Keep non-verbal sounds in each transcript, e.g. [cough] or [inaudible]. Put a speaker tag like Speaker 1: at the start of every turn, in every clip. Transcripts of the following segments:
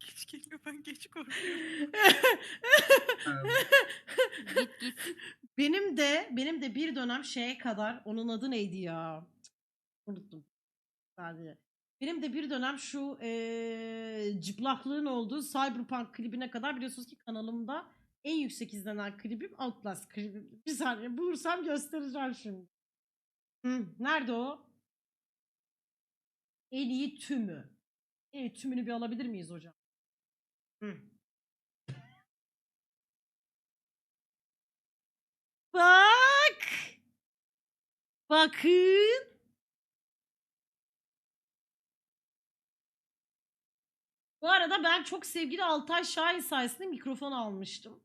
Speaker 1: Geç geliyor ben geç korkuyorum.
Speaker 2: Git git.
Speaker 3: Benim de benim de bir dönem şeye kadar onun adı neydi ya? Unuttum. Sadece. Benim de bir dönem şu eee cıplaklığın olduğu Cyberpunk klibine kadar biliyorsunuz ki kanalımda en yüksek izlenen klibim Outlast klibim. Bir saniye bulursam göstereceğim şimdi. Hı, nerede o? En iyi tümü. En iyi tümünü bir alabilir miyiz hocam? Hı. Bak. Bakın. Bu arada ben çok sevgili Altay Şahin sayesinde mikrofon almıştım.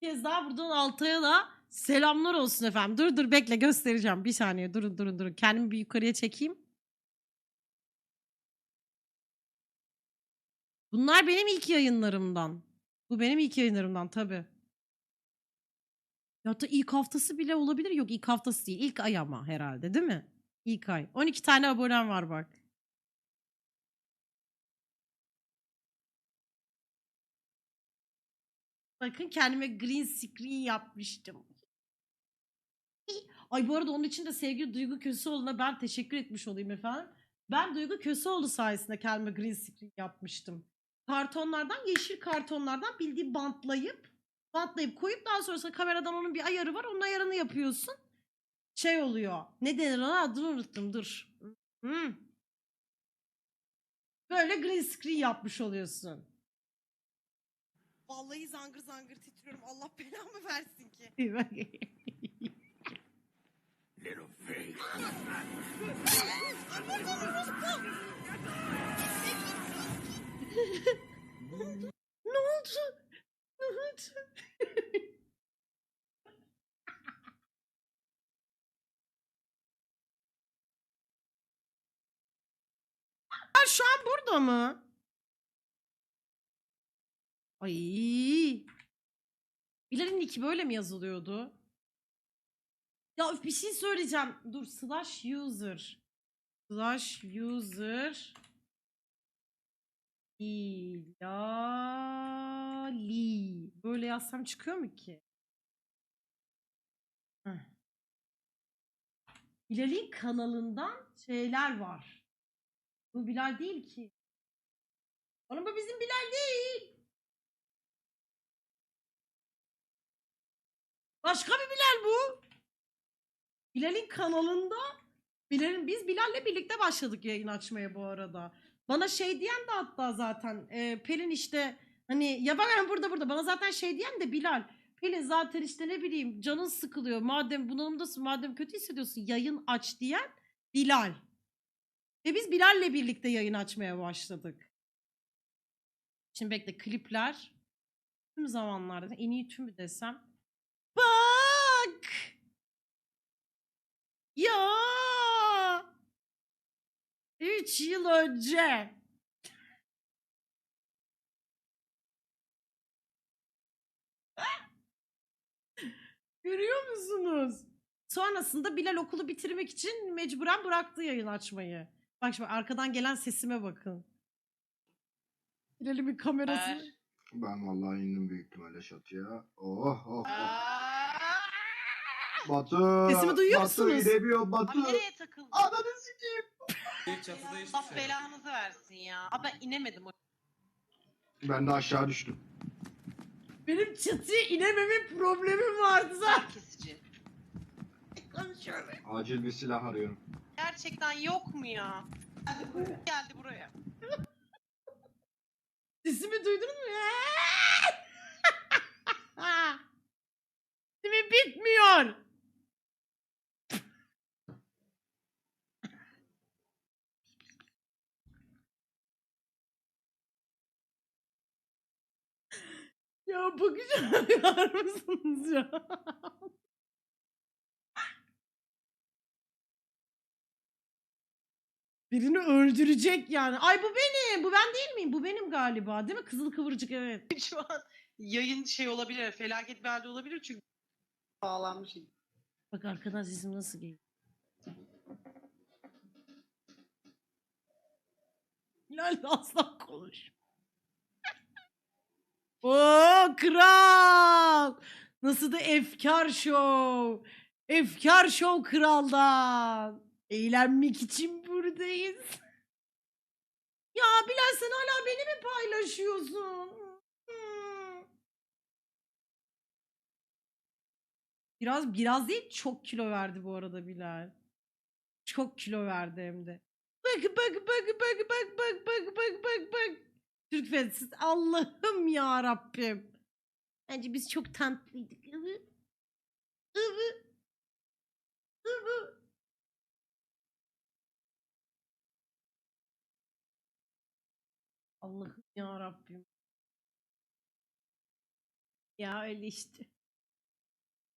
Speaker 3: Kez daha buradan Altay'a da selamlar olsun efendim. Dur dur bekle göstereceğim. Bir saniye durun durun durun. Kendimi bir yukarıya çekeyim. Bunlar benim ilk yayınlarımdan. Bu benim ilk yayınlarımdan tabii. Ya da ilk haftası bile olabilir. Yok ilk haftası değil. İlk ay ama herhalde değil mi? İlk ay. 12 tane abonem var bak. Bakın kendime green screen yapmıştım. Ay bu arada onun için de sevgili Duygu Köseoğlu'na ben teşekkür etmiş olayım efendim. Ben Duygu Köseoğlu sayesinde kendime green screen yapmıştım. Kartonlardan, yeşil kartonlardan bildiğim bantlayıp bantlayıp koyup daha sonrasında kameradan onun bir ayarı var. Onun ayarını yapıyorsun. Şey oluyor. Ne denir ona? Adını unuttum. Dur. Hmm. Böyle green screen yapmış oluyorsun.
Speaker 1: Vallahi zangır zangır titriyorum. Allah belamı versin ki.
Speaker 3: ne oldu? Ne oldu? Ha, şu an burada mı? Ay. Bilal'in nicki böyle mi yazılıyordu? Ya öf, bir şey söyleyeceğim. Dur slash user. Slash user. İlali. Böyle yazsam çıkıyor mu ki? Heh. Bilal'in kanalından şeyler var. Bu Bilal değil ki. Oğlum bu bizim Bilal değil. Başka bir Bilal bu. Bilal'in kanalında Bilal'in biz Bilal'le birlikte başladık yayın açmaya bu arada. Bana şey diyen de hatta zaten e, Pelin işte hani ya ben burada burada bana zaten şey diyen de Bilal. Pelin zaten işte ne bileyim canın sıkılıyor madem bunalımdasın madem kötü hissediyorsun yayın aç diyen Bilal. Ve biz Bilal'le birlikte yayın açmaya başladık. Şimdi bekle klipler. Tüm zamanlarda en iyi tümü desem. Bak! Ya! 3 yıl önce. [laughs] Görüyor musunuz? Sonrasında Bilal okulu bitirmek için mecburen bıraktı yayın açmayı. Bak şimdi arkadan gelen sesime bakın. Bilal'imin kamerası.
Speaker 4: Ben vallahi indim büyük ihtimalle çatıya. Oh oh oh. Batu.
Speaker 3: Sesimi duyuyor
Speaker 4: Batu
Speaker 3: musunuz?
Speaker 4: inemiyor Batu.
Speaker 1: Abi nereye takıldın?
Speaker 4: Ananı sikeyim.
Speaker 5: İlk çatıda hiçbir
Speaker 1: Allah
Speaker 5: şey yok.
Speaker 1: belanızı versin ya. Abi ben inemedim. o-
Speaker 4: Ben de aşağı düştüm.
Speaker 3: Benim çatıya inememin problemim vardı zaten.
Speaker 1: Kesici.
Speaker 3: Konuşuyorum.
Speaker 4: Acil bir silah arıyorum.
Speaker 1: Gerçekten yok mu ya? Geldi buraya.
Speaker 3: Sesimi duydunuz mu? [laughs] Sesimi bitmiyor. Ya bakacak mısınız [laughs] ya? Birini öldürecek yani. Ay bu benim. Bu ben değil miyim? Bu benim galiba. Değil mi? Kızıl kıvırcık evet. [laughs]
Speaker 1: Şu an yayın şey olabilir, felaket bir halde olabilir çünkü Bağlanmış.
Speaker 3: Bak arkadan sesim nasıl geliyor. Hilal de asla konuş. Oo kral. Nasıl da efkar show. Efkar show kraldan. Eğlenmek için buradayız. Ya Bilal sen hala beni mi paylaşıyorsun? Hmm. Biraz biraz değil çok kilo verdi bu arada Bilal. Çok kilo verdi hem de. Bak bak bak bak bak bak bak bak bak bak. Türk fensiz Allah'ım ya Rabbim. Bence biz çok tatlıydık. Ivı. Ivı. Ivı. Allah'ım ya Rabbim. Ya öyle işte.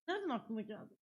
Speaker 3: Nereden aklıma geldi?